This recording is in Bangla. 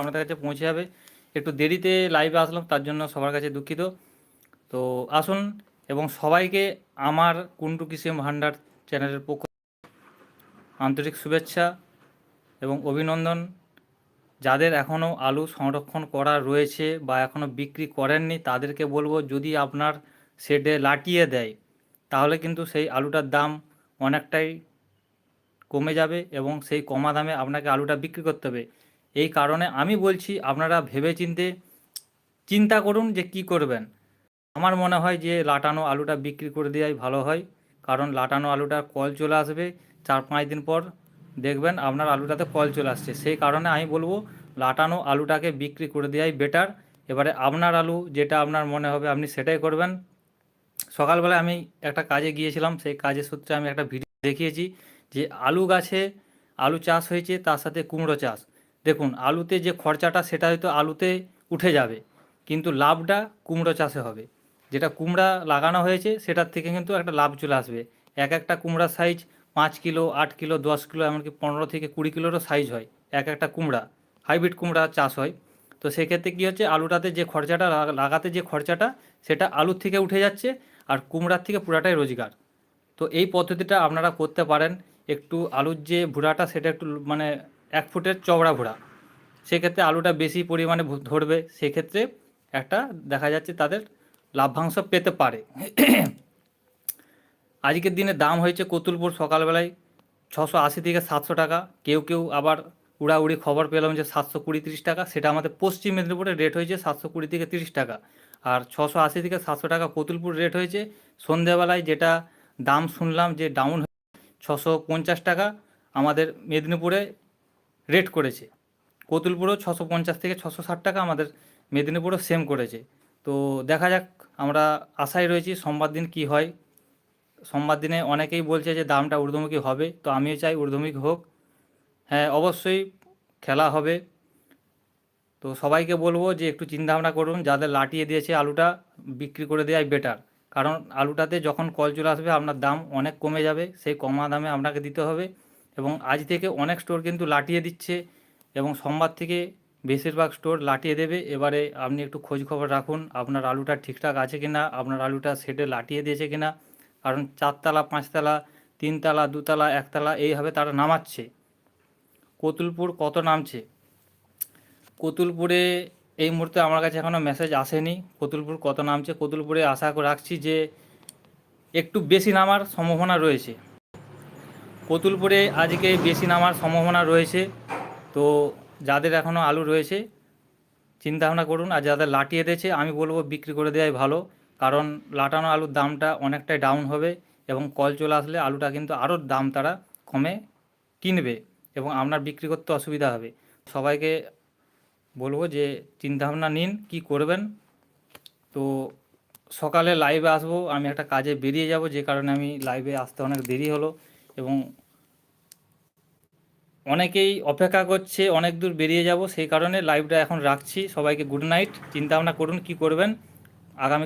আপনাদের কাছে পৌঁছে যাবে। একটু দেরিতে লাইভে আসলাম, তার জন্য সবার কাছে দুঃখিত। তো আসুন এবং সবাইকে আমার কুন্টু কিসিম ভান্ডার চ্যানেলের পক্ষ আন্তরিক শুভেচ্ছা এবং অভিনন্দন। যাদের এখনও আলু সংরক্ষণ করা রয়েছে বা এখনও বিক্রি করেননি, তাদেরকে বলব যদি আপনার শেডে লাটিয়ে দেয়, তাহলে কিন্তু সেই আলুটার দাম অনেকটাই কমে যাবে এবং সেই কমা দামে আপনাকে আলুটা বিক্রি করতে হবে। এই কারণে আমি বলছি, আপনারা ভেবেচিন্তে চিন্তা করুন যে কি করবেন। আমার মনে হয় যে লাটানো আলুটা বিক্রি করে দেওয়াই ভালো হয়, কারণ লাটানো আলুটার কল চলে আসবে চার পাঁচ দিন পর। দেখবেন আপনার আলুটাতে কল চলে আসছে। সেই কারণে আমি বলব, লাটানো আলুটাকে বিক্রি করে দেওয়াই বেটার এবারে আপনার আলু যেটা আপনার মনে হবে আপনি সেটাই করবেন। সকালবেলা আমি একটা কাজে গিয়েছিলাম, সেই কাজের সূত্রে আমি একটা ভিডিও দেখিয়েছি যে আলু গাছে আলু চাষ হয়েছে, তার সাথে কুমড়ো চাষ। দেখুন, আলুতে যে খরচাটা সেটা হয়তো আলুতে উঠে যাবে, কিন্তু লাভটা কুমড়ো চাষে হবে। যেটা কুমড়া লাগানো হয়েছে, সেটার থেকে কিন্তু একটা লাভ চলে আসবে। এক একটা কুমড়ার সাইজ পাঁচ কিলো, আট কিলো, দশ কিলো, এমনকি পনেরো থেকে কুড়ি কিলোরও সাইজ হয় এক একটা কুমড়া। হাইব্রিড কুমড়া চাষ হয়। তো সেক্ষেত্রে কী হচ্ছে, আলুটাতে যে খরচাটা লাগাতে যে খরচাটা, সেটা আলুর থেকে উঠে যাচ্ছে আর কুমড়ার থেকে পুরাটাই রোজগার। তো এই পদ্ধতিটা আপনারা করতে পারেন। একটু আলুর যে ভুড়াটা, সেটা একটু মানে এক ফুটের চওড়া ভুড়া সেক্ষেত্রে আলুটা বেশি পরিমাণে ধরবে, সেক্ষেত্রে একটা দেখা যাচ্ছে তাদের লাভ্যাংশ পেতে পারে। আজকের দিনে দাম হয়েছে কতুলপুর সকালবেলায় ছশো আশি থেকে সাতশো টাকা। কেউ কেউ আবার উড়াউড়ি খবর পেলাম যে সাতশো কুড়ি তিরিশ টাকা। সেটা আমাদের পশ্চিম মেদিনীপুরে রেট হয়েছে সাতশো কুড়ি থেকে তিরিশ টাকা। আর ছশো আশি থেকে সাতশো টাকা কতুলপুর রেট হয়েছে সন্ধেবেলায় যেটা দাম শুনলাম যে ডাউন ছশো পঞ্চাশ টাকা। আমাদের মেদিনীপুরে রেট করেছে। কতুলপুরও ছশো পঞ্চাশ থেকে ছশো ষাট টাকা আমাদের মেদিনীপুরও সেম করেছে। তো দেখা যাক, আমরা আশায় রয়েছি সোমবার দিন কি হয়। সোমবার দিনে অনেকেই বলছে যে দামটা ঊর্ধ্বমুখী হবে, তো আমিও চাই ঊর্ধ্বমুখী হোক। হ্যাঁ অবশ্যই খেলা হবে। তো সবাইকে বলব যে একটু চিন্তাভাবনা করুন, যাদের লাটিয়ে দিয়েছে আলুটা, বিক্রি করে দেওয়াই বেটার কারণ আলুটাতে যখন কল চলে আসবে, আপনার দাম অনেক কমে যাবে, সেই কমা দামে আপনাকে দিতে হবে। এবং আজ থেকে অনেক স্টোর কিন্তু লাটিয়ে দিচ্ছে এবং সোমবার থেকে বেশিরভাগ স্টোর লাটিয়ে দেবে। এবারে আপনি একটু খোঁজ খবর রাখুন, আপনার আলুটা ঠিকঠাক আছে কি না আপনার আলুটা সেটে লাটিয়ে দিয়েছে কিনা। কারণ চারতলা, পাঁচতলা, তিনতলা, দুতলা, একতলা এইভাবে তারা নামাচ্ছে। কতুলপুর কত নামছে? কতুলপুরে এই মুহূর্তে আমার কাছে এখনও মেসেজ আসেনি। কতুলপুর কত নামছে? কতুলপুরে আশা রাখছি যে একটু বেশি নামার সম্ভাবনা রয়েছে। কতুলপুরে আজকে বেশি নামার সম্ভাবনা রয়েছে। তো যাদের এখনও আলু রয়েছে চিন্তা ভাবনা করুন, আর যাদের লাটিয়ে দিয়েছে আমি বলব বিক্রি করে দেওয়াই ভালো। কারণ লাটানো আলুর দামটা অনেকটাই ডাউন হবে এবং কল চলে আসলে আলুটা কিন্তু আরও দাম তারা কমে কিনবে এবং আপনার বিক্রি করতে অসুবিধা হবে। সবাইকে বলব যে চিন্তাভাবনা নিন, কি করবেন। তো সকালে লাইভে আসব, আমি একটা কাজে বেরিয়ে যাব, যে কারণে আমি লাইভে আসতে অনেক দেরি হলো। এবং অনেকেই অপেক্ষা করছে, অনেক দূর বেরিয়ে যাব, সেই কারণে লাইভটা এখন রাখছি। সবাইকে গুড নাইট চিন্তা ভাবনা করুন কি করবেন। আগামী